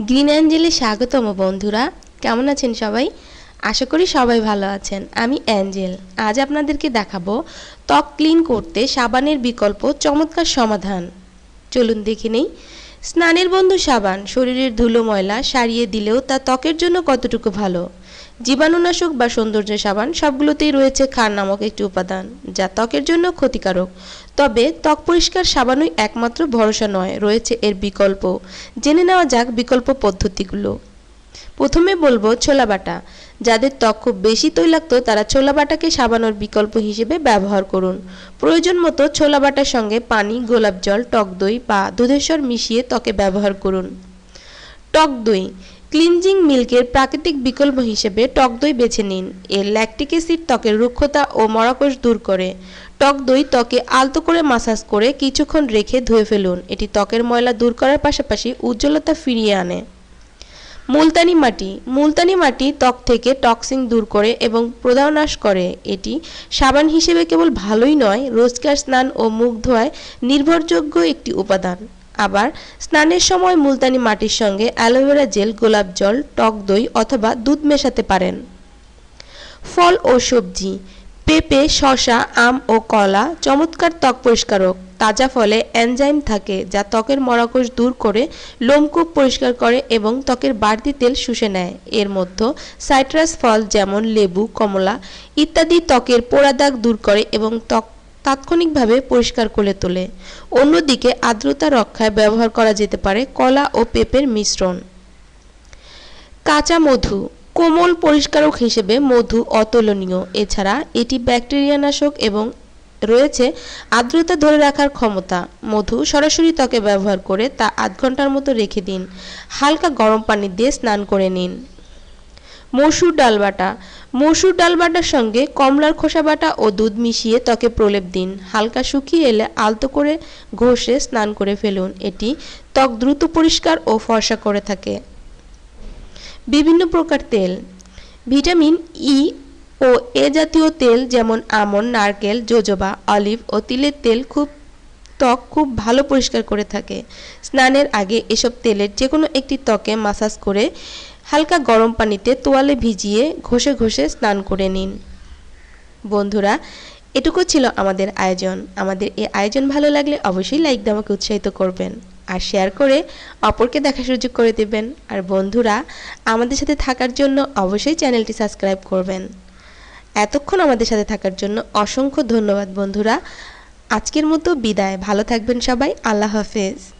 Green অ্যাঞ্জেলে স্বাগতম বন্ধুরা। কেমন আছেন সবাই? আশা করি সবাই ভালো আছেন। আমি অ্যাঞ্জেল। আজ আপনাদেরকে দেখাবো ত্বক ক্লিন করতে সাবানের বিকল্প চমৎকার সমাধান। চলুন দেখে নেই। স্নানের বন্ধু সাবান, শরীরের ধুলো ময়লা সারিয়ে দিলেও তা ত্বকের জন্য কতটুকু ভালো? জীবাণুনাশক বা সৌন্দর্য সাবান সবগুলোতেই রয়েছে ক্ষার নামক একটি উপাদান, যা ত্বকের জন্য ক্ষতিকারক। তবে ত্বক পরিষ্কার সাবানই একমাত্র ভরসা নয়, রয়েছে এর বিকল্প। জেনে নেওয়া যাক বিকল্প পদ্ধতিগুলো। প্রথমে বলব ছোলা বাটা। যাদের ত্বক খুব বেশি তৈলাক্ত, তারা ছোলা বাটাকে সাবানোর বিকল্প হিসেবে ব্যবহার করুন। প্রয়োজন মতো ছোলা বাটার সঙ্গে পানি, গোলাপ জল, টক দই বা দুধের স্বর মিশিয়ে ত্বকে ব্যবহার করুন। টক দই। ক্লিনজিং মিল্কের প্রাকৃতিক বিকল্প হিসেবে টক দই বেছে নিন। এর ল্যাকটিক অ্যাসিড ত্বকের রুক্ষতা ও মরাকোষ দূর করে। টক দই ত্বকে আলতো করে মাসাজ করে কিছুক্ষণ রেখে ধুয়ে ফেলুন। এটি ত্বকের ময়লা দূর করার পাশাপাশি উজ্জ্বলতা ফিরিয়ে আনে। মুলতানি মাটি। মুলতানি মাটি ত্বক থেকে টক্সিন দূর করে এবং প্রদাহনাশ করে। এটি সাবান হিসেবে কেবল ভালোই নয়, রোজকার স্নান ও মুখ ধোয়ায় নির্ভরযোগ্য একটি উপাদান। আবার স্নানের সময় মুলতানি মাটির সঙ্গে অ্যালোভেরা জেল, গোলাপ জল, টক দই অথবা দুধ মেশাতে পারেন। ফল ও সবজি, পেঁপে, শসা, আম ও কলা, চমৎকার ত্বক পরিষ্কারক, তাজা ফলে এনজাইম থাকে যা ত্বকের মরাকোষ দূর করে, লোমকূপ পরিষ্কার করে এবং ত্বকের বাড়তি তেল শুষে নেয়। এর মধ্যে সাইট্রাস ফল যেমন লেবু, কমলা ইত্যাদি ত্বকের পোড়া দাগ দূর করে এবং ত্বক তাৎক্ষণিকভাবে পরিষ্কার করে তোলে। অন্যদিকে আর্দ্রতা রক্ষায় ব্যবহার করা যেতে পারে কলা ও পেঁপের মিশ্রণ। কাঁচা মধু, কোমল পরিষ্কারক হিসেবে মধু অতুলনীয়। এছাড়া এটি ব্যাকটেরিয়া নাশক এবং রয়েছে আর্দ্রতা ধরে রাখার ক্ষমতা। মধু সরাসরি ত্বকে ব্যবহার করে তা আধ ঘণ্টার মতো রেখে দিন। হালকা গরম পানি দিয়ে স্নান করে নিন। মসুর ডাল বাটা। মসুর ডাল বাটার সঙ্গে কমলার খোসা বাটা ও দুধ মিশিয়ে ত্বকে প্রলেপ দিন। হালকা শুকিয়ে এলে আলতো করে ঘষে স্নান করে ফেলুন। এটি ত্বক দ্রুত পরিষ্কার ও ফর্সা করে থাকে। বিভিন্ন প্রকার তেল। ভিটামিন ই ও এ জাতীয় তেল যেমন আমন নারকেল, জোজোবা, অলিভ ও তিলের তেল খুব ত্বক খুব ভালো পরিষ্কার করে থাকে। স্নানের আগে এসব তেলের যে কোনো একটি ত্বকে মাসাজ করে হালকা গরম পানিতে তোয়ালে ভিজিয়ে ঘষে ঘষে স্নান করে নিন। বন্ধুরা, এটুকু ছিল আমাদের আয়োজন। আমাদের এই আয়োজন ভালো লাগলে অবশ্যই লাইক দিয়ে আমাকে উৎসাহিত করবেন আর শেয়ার করে অপরকে দেখার সুযোগ করে দেবেন। আর বন্ধুরা, আমাদের সাথে থাকার জন্য অবশ্যই চ্যানেলটি সাবস্ক্রাইব করবেন। এতক্ষণ আমাদের সাথে থাকার জন্য অসংখ্য ধন্যবাদ বন্ধুরা। আজকের মতো বিদায়। ভালো থাকবেন সবাই। আল্লাহ হাফেজ।